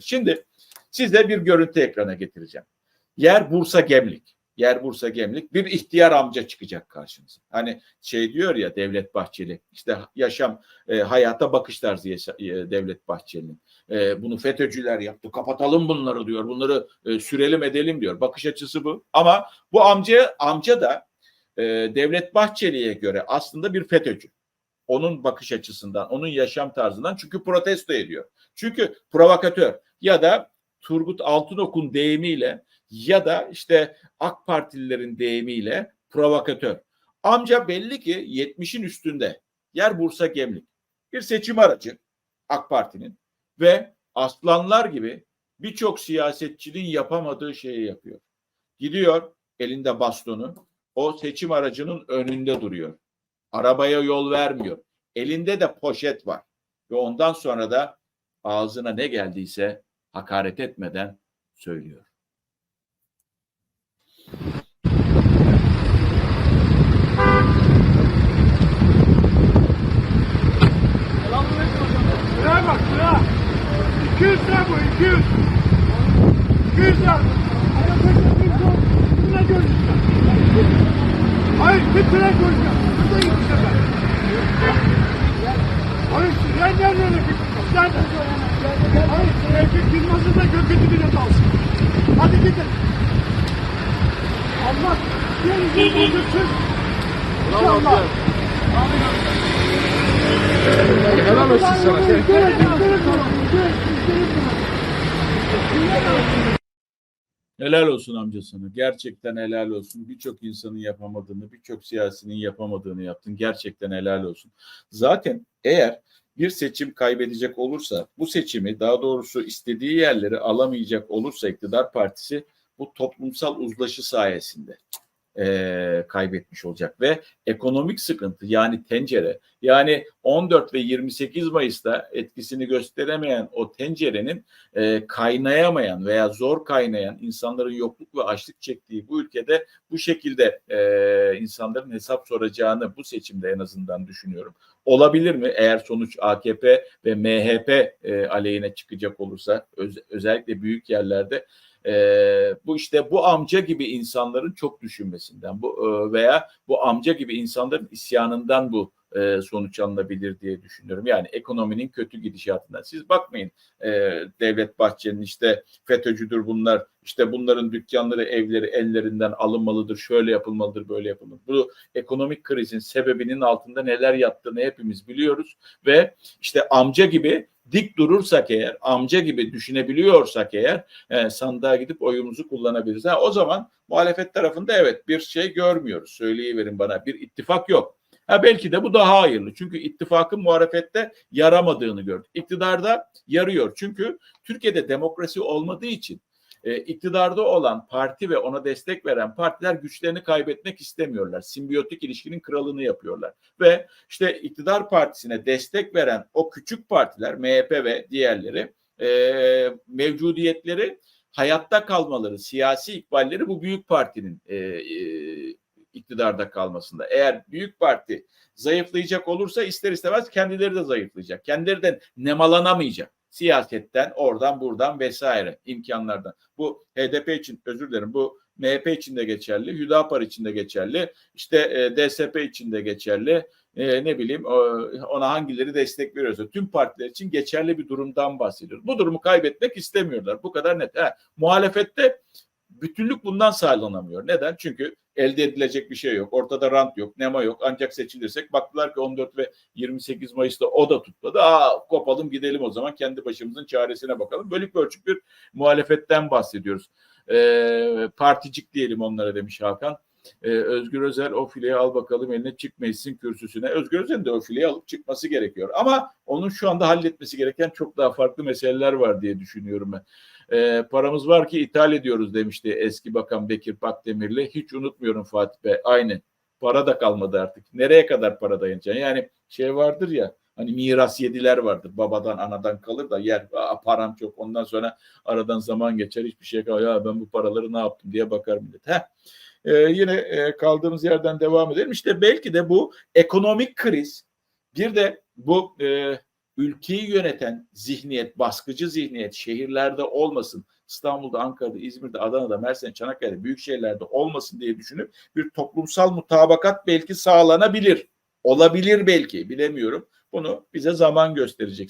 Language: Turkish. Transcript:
Şimdi size bir görüntü ekrana getireceğim. Yer Bursa Gemlik. Yer Bursa Gemlik. Bir ihtiyar amca çıkacak karşınıza. Hani şey diyor ya Devlet Bahçeli işte yaşam e, hayata bakış tarzı yaşa- e, Devlet Bahçeli'nin. E, bunu FETÖ'cüler yaptı. Kapatalım bunları diyor. Bunları e, sürelim edelim diyor. Bakış açısı bu. Ama bu amca amca da e, Devlet Bahçeli'ye göre aslında bir FETÖ'cü. Onun bakış açısından, onun yaşam tarzından çünkü protesto ediyor. Çünkü provokatör ya da Turgut Altınok'un deyimiyle ya da işte AK Partililerin deyimiyle provokatör. Amca belli ki 70'in üstünde. Yer Bursa Gemlik. Bir seçim aracı AK Parti'nin ve aslanlar gibi birçok siyasetçinin yapamadığı şeyi yapıyor. Gidiyor elinde bastonu o seçim aracının önünde duruyor. Arabaya yol vermiyor. Elinde de poşet var. Ve ondan sonra da ağzına ne geldiyse hakaret etmeden söylüyor. Şuraya bak şuraya. 200 lira bu 200. 200 lira. Buna görüşeceğim. Hayır bir tren göreceğim. Burada iki sefer. Hayır tren nerede Hayır da gökyüzü bilet alsın. Hadi gidin. Allah yerinizi bozulsun. İnşallah. Helal olsun sana. Helal olsun amcasına. Gerçekten helal olsun. Birçok insanın yapamadığını, birçok siyasinin yapamadığını yaptın. Gerçekten helal olsun. Zaten eğer bir seçim kaybedecek olursa, bu seçimi daha doğrusu istediği yerleri alamayacak olursa iktidar partisi bu toplumsal uzlaşı sayesinde eee, kaybetmiş olacak ve ekonomik sıkıntı yani tencere yani 14 ve 28 Mayıs'ta etkisini gösteremeyen o tencerenin e, kaynayamayan veya zor kaynayan insanların yokluk ve açlık çektiği bu ülkede bu şekilde e, insanların hesap soracağını bu seçimde en azından düşünüyorum. Olabilir mi? Eğer sonuç AKP ve MHP e, aleyhine çıkacak olursa öz- özellikle büyük yerlerde e, bu işte bu amca gibi insanların çok düşünmesinden bu e, veya bu amca gibi insanların isyanından bu e, sonuç alınabilir diye düşünüyorum. Yani ekonominin kötü gidişatından. Siz bakmayın e, Devlet Bahçeli'nin işte FETÖ'cüdür bunlar, işte bunların dükkanları, evleri ellerinden alınmalıdır, şöyle yapılmalıdır, böyle yapılmalıdır. Bu ekonomik krizin sebebinin altında neler yattığını hepimiz biliyoruz ve işte amca gibi dik durursak eğer, amca gibi düşünebiliyorsak eğer e, sandığa gidip oyumuzu kullanabiliriz. Ha, o zaman muhalefet tarafında evet bir şey görmüyoruz. Söyleyiverin bana bir ittifak yok. Ha belki de bu daha hayırlı. Çünkü ittifakın muhalefette yaramadığını gördük. İktidarda yarıyor. Çünkü Türkiye'de demokrasi olmadığı için e, iktidarda olan parti ve ona destek veren partiler güçlerini kaybetmek istemiyorlar. Simbiyotik ilişkinin kralını yapıyorlar. Ve işte iktidar partisine destek veren o küçük partiler MHP ve diğerleri e, mevcudiyetleri hayatta kalmaları, siyasi ikballeri bu büyük partinin e, e, iktidarda kalmasında. Eğer büyük parti zayıflayacak olursa ister istemez kendileri de zayıflayacak. Kendileri de nemalanamayacak. Siyasetten, oradan, buradan vesaire imkanlardan. Bu HDP için özür dilerim. Bu MHP için de geçerli, Hüdapar için de geçerli, işte e, DSP için de geçerli. E, ne bileyim o- ona hangileri destek veriyorsa tüm partiler için geçerli bir durumdan bahsediyoruz. Bu durumu kaybetmek istemiyorlar. Bu kadar net. Ha, muhalefette bütünlük bundan sağlanamıyor. Neden? Çünkü elde edilecek bir şey yok. Ortada rant yok, nema yok. Ancak seçilirsek baktılar ki 14 ve 28 Mayıs'ta o da tutmadı. Aa kopalım gidelim o zaman kendi başımızın çaresine bakalım. Bölük bölçük bir muhalefetten bahsediyoruz. Ee, particik diyelim onlara demiş Hakan. Ee, Özgür Özel o fileyi al bakalım eline çık meclisin kürsüsüne. Özgür Özel'in de o fileyi alıp çıkması gerekiyor. Ama onun şu anda halletmesi gereken çok daha farklı meseleler var diye düşünüyorum ben. Ee, paramız var ki ithal ediyoruz demişti eski bakan Bekir Pakdemirli. Hiç unutmuyorum Fatih Bey. Aynı. Para da kalmadı artık. Nereye kadar para dayanacaksın? Yani şey vardır ya hani miras yediler vardır. Babadan anadan kalır da yer Aa, param çok. Ondan sonra aradan zaman geçer hiçbir şey kalmaz. Ya ben bu paraları ne yaptım diye bakar millet. Heh. Ee, yine e, kaldığımız yerden devam edelim. İşte belki de bu ekonomik kriz bir de bu e, ülkeyi yöneten zihniyet, baskıcı zihniyet şehirlerde olmasın. İstanbul'da, Ankara'da, İzmir'de, Adana'da, Mersin, Çanakkale'de büyük şehirlerde olmasın diye düşünüp bir toplumsal mutabakat belki sağlanabilir. Olabilir belki bilemiyorum. Bunu bize zaman gösterecek.